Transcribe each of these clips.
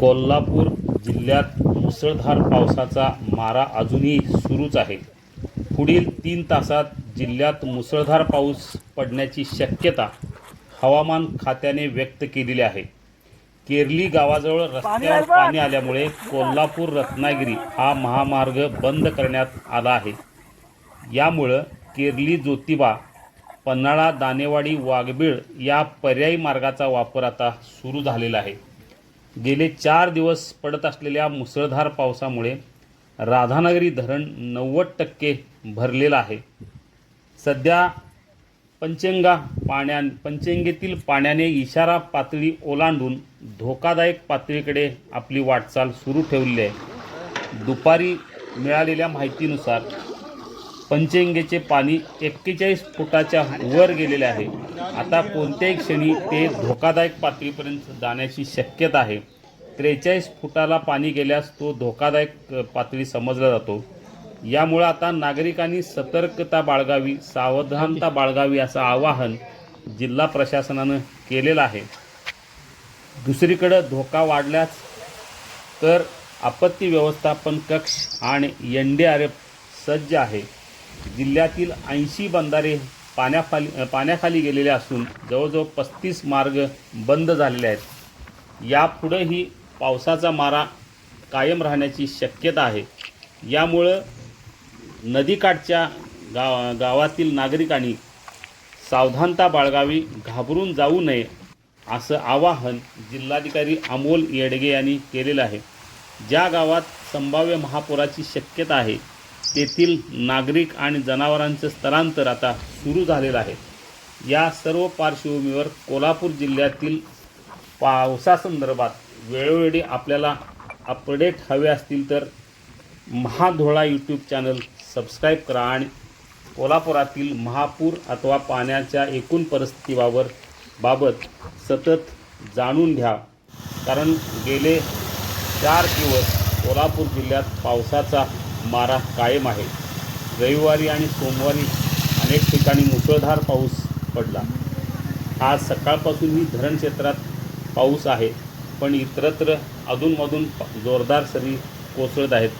कोल्हापूर जिल्ह्यात मुसळधार पावसाचा मारा अजूनही सुरूच आहे. पुढील तीन तासात जिल्ह्यात मुसळधार पाऊस पडण्याची शक्यता हवामान खात्याने व्यक्त केलेली आहे. केरली गावाजवळ रस्त्यावर पाणी आल्यामुळे कोल्हापूर रत्नागिरी हा महामार्ग बंद करण्यात आला आहे. यामुळं केरली ज्योतिबा पन्हाळा दानेवाडी वाघबीळ या पर्यायी मार्गाचा वापर आता सुरू झालेला आहे. गेले चार दिवस पडत असलेल्या मुसळधार पावसामुळे राधानगरी धरण नव्वद टक्के भरलेलं आहे. सध्या पंचंगा पाण्या पंचंगेतील पाण्याने इशारा पातळी ओलांडून धोकादायक पातळीकडे आपली वाटचाल सुरू ठेवली आहे. दुपारी मिळालेल्या माहितीनुसार पंचेंगेचे पाणी एक्केचाळीस फुटाच्या वर गेलेले आहे. आता कोणत्याही क्षणी ते धोकादायक पातळीपर्यंत जाण्याची शक्यता आहे. त्रेचाळीस फुटाला पाणी गेल्यास तो धोकादायक पातळी समजला जातो. यामुळं आता नागरिकांनी सतर्कता बाळगावी सावधानता बाळगावी असं आवाहन जिल्हा प्रशासनानं केलेलं आहे. दुसरीकडं धोका वाढल्यास तर आपत्ती व्यवस्थापन कक्ष आणि एन डी आर एफ सज्ज आहे. जिल्ह्यातील ऐंशी बंधारे पाण्याखाली पाण्याखाली गेलेले असून जवळजवळ पस्तीस मार्ग बंद झालेले आहेत. यापुढंही पावसाचा मारा कायम राहण्याची शक्यता आहे. यामुळं नदीकाठच्या गाव गावातील नागरिकांनी सावधानता बाळगावी घाबरून जाऊ नये असं आवाहन जिल्हाधिकारी अमोल येडगे यांनी केलेलं आहे. ज्या गावात संभाव्य महापुराची शक्यता आहे तेथील नागरिक आणि जनावरांचं स्थलांतर आता सुरू झालेलं आहे. या सर्व पार्श्वभूमीवर कोल्हापूर जिल्ह्यातील पावसासंदर्भात वेळोवेळी आपल्याला अपडेट हवे असतील तर महाधोळा यूट्यूब चॅनल सबस्क्राईब करा आणि कोल्हापुरातील महापूर अथवा पाण्याच्या एकूण परिस्थितीबाबत बाबत सतत जाणून घ्या. कारण गेले चार दिवस कोल्हापूर जिल्ह्यात पावसाचा मारा कायम आहे. रविवारी आणि सोमवारी अनेक ठिकाणी मुसळधार पाऊस पडला. आज सकाळपासूनही धरण क्षेत्रात पाऊस आहे पण इतरत्र अधूनमधून जोरदार सरी कोसळत आहेत.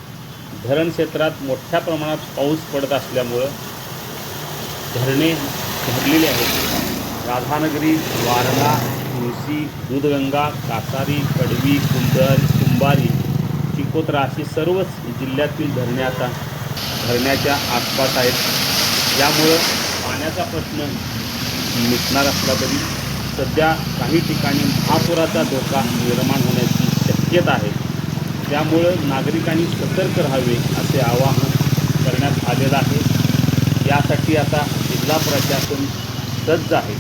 धरण क्षेत्रात मोठ्या प्रमाणात पाऊस पडत असल्यामुळं धरणे भरलेली आहेत. राधानगरी वारणा तुळशी दूधगंगा कासारी कडवी कुंदर कुंभारी चिकोत्रा अशी सर्वच जिल्ह्यातील धरणे आता धरण्याच्या आसपास आहेत. यामुळं पाण्याचा प्रश्न मिटणार असला तरी सध्या काही ठिकाणी महापुराचा धोका निर्माण होण्याची शक्यता आहे. त्यामुळं नागरिकांनी सतर्क राहावे असे आवाहन करण्यात आलेलं आहे. यासाठी आता जिल्हा प्रशासन सज्ज आहे.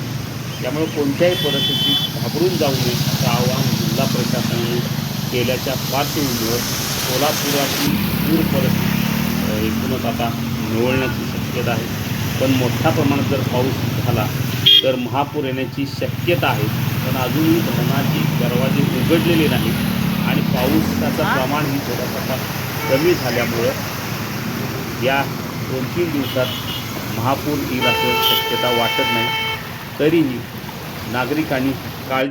त्यामुळे कोणत्याही परिस्थितीत घाबरून जाऊ नये असं आवाहन जिल्हा प्रशासनाने केल्याच्या पार्श्वभूमीवर कोल्हापुराची पूर परिस्थिती एकूणच आता निवळण्याची शक्यता आहे. पण मोठ्या प्रमाणात जर पाऊस झाला तर महापूर येण्याची शक्यता आहे. पण अजूनही धरणाची दरवाजे उघडलेले नाहीत आणि पाऊसाचं प्रमाणही थोडंसं कमी झाल्यामुळं या दोन तीन दिवसात महापूर येईल असं शक्यता वाटत नाही. तरीही नागरिकांनी काळजी